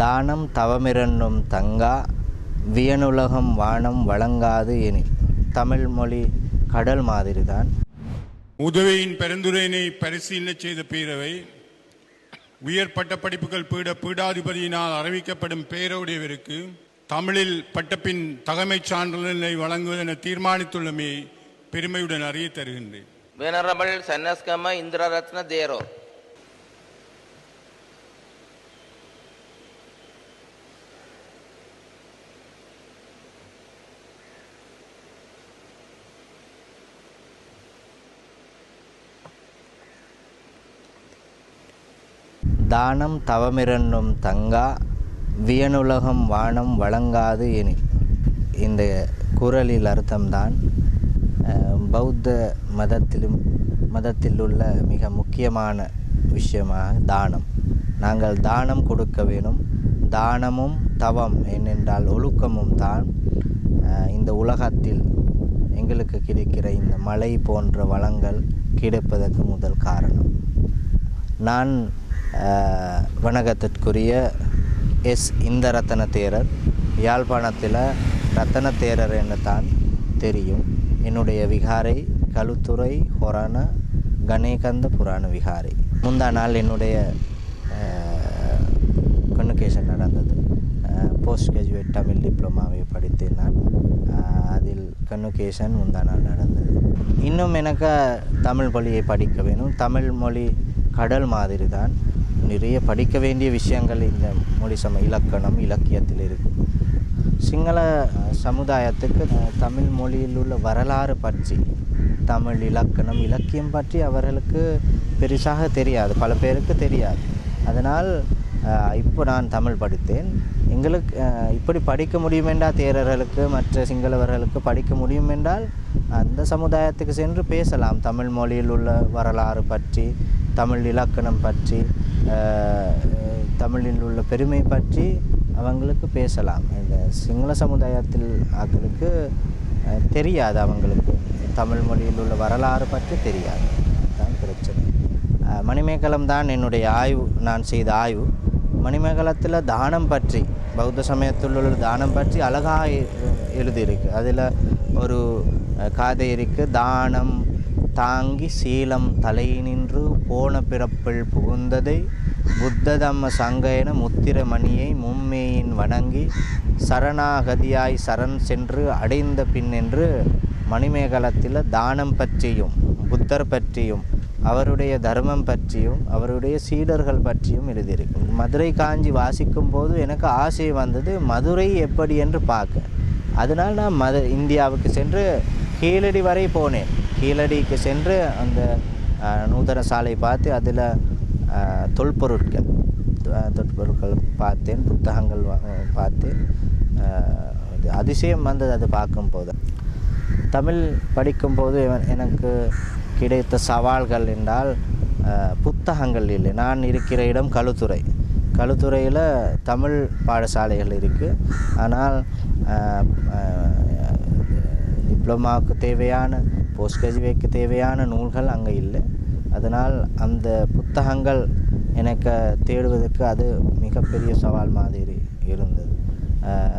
தானம் தவமிரண்டும் தங்கா வியனுலகம் வானம் வழங்காது எனில் தமிழ் மொழி கடல் மாதிரி தான் உதவியின் பரிந்துரையினை பரிசீலனை செய்த பேரவை உயர் பட்ட படிப்புகள் பீட பீடாதிபதியினால் அறிவிக்கப்படும் பேருடையவருக்கு தமிழில் பட்டப்பின் தகமைச் சான்றிதழை வழங்குவதென தீர்மானித்துள்ளமை பெருமையுடன் அறிய தருகின்றேன். Venerable Sanaskama Indraratna Dero. தானம் தவமிரண்டும் தங்கா வியனுலகம் வானம் வழங்காது எனில் இந்த குரலில் அர்த்தம்தான். பௌத்த மதத்திலும் மதத்தில் உள்ள மிக முக்கியமான விஷயமாக தானம். நாங்கள் தானம் கொடுக்க வேணும். தானமும் தவம் ஏனென்றால் ஒழுக்கமும் தான். இந்த உலகத்தில் எங்களுக்கு கிடைக்கிற இந்த மழை போன்ற வளங்கள் கிடைப்பதற்கு முதல் காரணம். நான் வணக்கத்திற்குரிய எஸ். இந்த ரத்தன தேரர். யாழ்ப்பாணத்தில் ரத்தன தேரர் என்று தான் தெரியும். என்னுடைய விகாரை களுத்துறை ஹொரான கணேகந்த புராண விகாரை. முந்தா நாள் என்னுடைய கன்னுகேஷன் நடந்தது. போஸ்ட் கிராஜுவேட் தமிழ் டிப்ளமாவை படித்தேன் நான். அதில் கன்னுகேஷன் முந்தா நாள் நடந்தது. இன்னும் எனக்கு தமிழ் மொழியை படிக்க வேணும். தமிழ் மொழி கடல் மாதிரி தான் நிறைய படிக்க வேண்டிய விஷயங்கள் இந்த மொழி சம இலக்கணம் இலக்கியத்தில் இருக்குது சிங்கள சமுதாயத்துக்கு தமிழ் மொழியில் உள்ள வரலாறு பற்றி தமிழ் இலக்கணம் இலக்கியம் பற்றி அவர்களுக்கு பெருசாக தெரியாது. பல பேருக்கு தெரியாது. அதனால் இப்போ நான் தமிழ் படித்தேன். எங்களுக்கு இப்படி படிக்க முடியும் என்றால் தேரர்களுக்கு மற்ற சிங்களவர்களுக்கு படிக்க முடியும் என்றால் அந்த சமுதாயத்துக்கு சென்று பேசலாம். தமிழ் மொழியில் உள்ள வரலாறு பற்றி தமிழ் இலக்கணம் பற்றி தமிழில் உள்ள பெருமை பற்றி அவங்களுக்கு பேசலாம். இந்த சிங்கள சமுதாயத்தில் ஆக்களுக்கு தெரியாது அவங்களுக்கு. தமிழ் மொழியில் உள்ள வரலாறு பற்றி தெரியாது. தான் பிரச்சனை. மணிமேகலம் தான் என்னுடைய ஆய்வு நான் செய்த ஆய்வு. மணிமேகலத்தில் தானம் பற்றி பௌத்த சமயத்தில் உள்ள தானம் பற்றி அழகாக எழுதியிருக்கு. அதில் ஒரு காதை இருக்குது தானம் தாங்கி சீலம் தலை நின்று போன பிறப்பில் புகுந்ததை புத்ததம்ம சங்கையன முத்திரமணியை மும்மேயின் வணங்கி சரணாகதியாய் சரண் சென்று அடைந்த பின்னென்று மணிமேகலத்தில் தானம் பற்றியும் புத்தர் பற்றியும் அவருடைய தர்மம் பற்றியும் அவருடைய சீடர்கள் பற்றியும் எழுதியிருக்கு மதுரை காஞ்சி வாசிக்கும் போது எனக்கு ஆசை வந்தது மதுரை எப்படி என்று பார்க்க. அதனால் நான் மது இந்தியாவுக்கு சென்று கீழடி வரை போனேன். கீழடிக்கு சென்று அந்த நூதன சாலை பார்த்து அதில் தொல்பொருட்கள் தொல்பொருட்கள் பார்த்தேன் புத்தகங்கள் பார்த்தேன். அதிசயம் வந்தது அது பார்க்கும்போது. தமிழ் படிக்கும்போது எனக்கு கிடைத்த சவால்கள் என்றால் புத்தகங்கள் இல்லை. நான் இருக்கிற இடம் கழுத்துறை கழுத்துறையில் தமிழ் பாடசாலைகள் இருக்குது ஆனால் டிப்ளமாவுக்கு தேவையான போஸ்ட் கிராஜுவேட்க்கு தேவையான நூல்கள் அங்கே இல்லை. அதனால் அந்த புத்தகங்கள் எனக்கு தேடுவதற்கு அது மிகப்பெரிய சவால் மாதிரி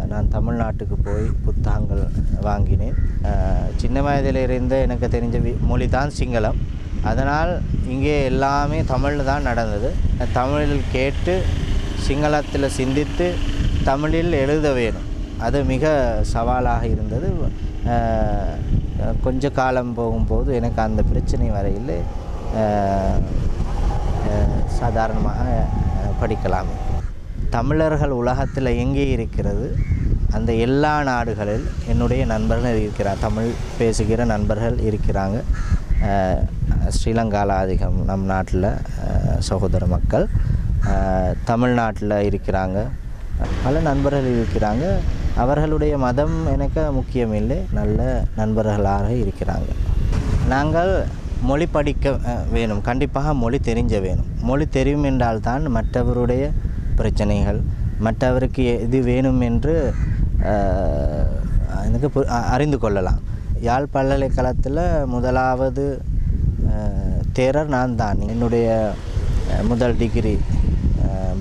நான் தமிழ்நாட்டுக்கு போய் புத்தகங்கள் வாங்கினேன். சின்ன வயதிலிருந்து எனக்கு தெரிஞ்ச வி- மொழி தான் சிங்களம். அதனால் இங்கே எல்லாமே தமிழில் தான் நடந்தது. தமிழில் கேட்டு சிங்களத்தில் சிந்தித்து தமிழில் எழுத வேணும். அது மிக சவாலாக இருந்தது. கொஞ்ச காலம் போகும்போது எனக்கு அந்த பிரச்சனை வரையில் சாதாரணமாக படிக்கலாமே படிக்கலாம். தமிழர்கள் உலகத்தில் எங்கே இருக்கிறது? அந்த எல்லா நாடுகளில் என்னுடைய நண்பர்கள் இருக்கிறார். தமிழ் பேசுகிற நண்பர்கள் இருக்கிறாங்க. ஸ்ரீலங்காவில் அதிகம் நம் நாட்டில் சகோதர மக்கள். தமிழ்நாட்டில் இருக்கிறாங்க. பல நண்பர்கள் இருக்கிறாங்க. அவர்களுடைய மதம் எனக்கு முக்கியமில்லை நல்ல நண்பர்களாக இருக்கிறாங்க. நாங்கள் மொழி படிக்க வேணும். கண்டிப்பாக மொழி தெரிஞ்ச வேணும். மொழி தெரியும் என்றால் தான் மற்றவருடைய பிரச்சனைகள் மற்றவருக்கு எது வேணும் என்று எனக்கு பு- அறிந்து கொள்ளலாம். யாழ் பல்கலைக்கழகத்தில் முதலாவது தேரர் நான் தான். என்னுடைய முதல் டிகிரி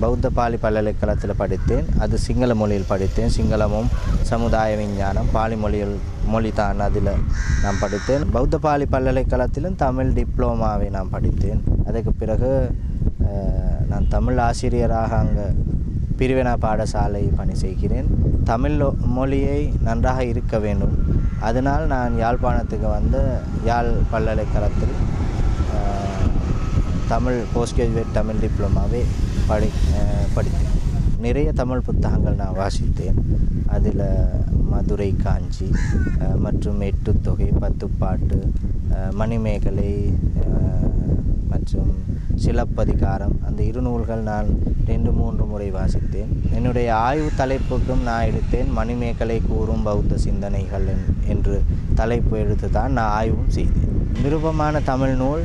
பௌத்த பாலி பல்கலைக்கழகத்தில் படித்தேன். அது சிங்கள மொழியில் படித்தேன். சிங்களமும் சமுதாய விஞ்ஞானம் பாலி மொழியில் மொழி தான் அதில் நான் படித்தேன். பௌத்த பாலி பல்கலைக்கழகத்திலும் தமிழ் டிப்ளோமாவை நான் படித்தேன். அதுக்கு பிறகு நான் தமிழ் ஆசிரியராக அங்கே பிரிவினா பாடசாலை பணி செய்கிறேன். தமிழ் மொழியை நன்றாக இருக்க வேண்டும். அதனால் நான் யாழ்ப்பாணத்துக்கு வந்து யாழ் பல்கலைக்கழகத்தில் தமிழ் போஸ்ட் கிராஜுவேட் தமிழ் டிப்ளமாவே படி படித்தேன். நிறைய தமிழ் புத்தகங்கள் நான் வாசித்தேன். அதில் மதுரை காஞ்சி மற்றும் எட்டுத்தொகை பத்துப்பாட்டு மணிமேகலை மற்றும் சிலப்பதிகாரம். அந்த இரு நூல்கள் நான் ரெண்டு மூன்று முறை வாசித்தேன். என்னுடைய ஆய்வு தலைப்புக்கும் நான் எடுத்தேன். மணிமேகலை கூறும் பௌத்த சிந்தனைகள் என்று தலைப்பு எடுத்து தான் நான் ஆய்வும் செய்தேன். விருப்பமான தமிழ் நூல்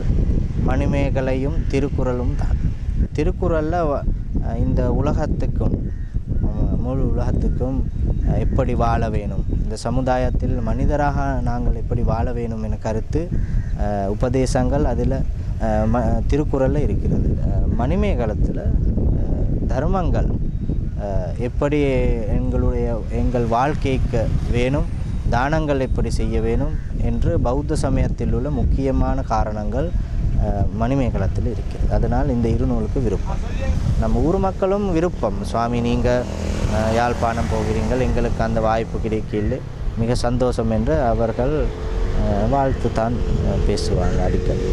மணிமேகலையும் திருக்குறளும் தான். திருக்குறளில் இந்த உலகத்துக்கும் முழு உலகத்துக்கும் எப்படி வாழ வேணும்? இந்த சமுதாயத்தில் மனிதராக நாங்கள் எப்படி வாழ வேணும் என கருத்து உபதேசங்கள் அதில் ம திருக்குறளில் இருக்கிறது. அஹ், மணிமேகலத்தில் தர்மங்கள் எப்படி எங்களுடைய எங்கள் வாழ்க்கைக்கு வேணும் தானங்கள் எப்படி செய்ய வேணும் என்று பௌத்த சமயத்தில் உள்ள முக்கியமான காரணங்கள் மணிமேகலத்தில் இருக்கிறது. அதனால் இந்த இருநூலுக்கு விருப்பம். நம்ம ஊர் மக்களும் விருப்பம். சுவாமி நீங்கள் யாழ்ப்பாணம் போகிறீங்கள் எங்களுக்கு அந்த வாய்ப்பு கிடைக்கல மிக சந்தோஷம் என்று அவர்கள் வாழ்த்து தான் பேசுவாங்க அடிக்கடி.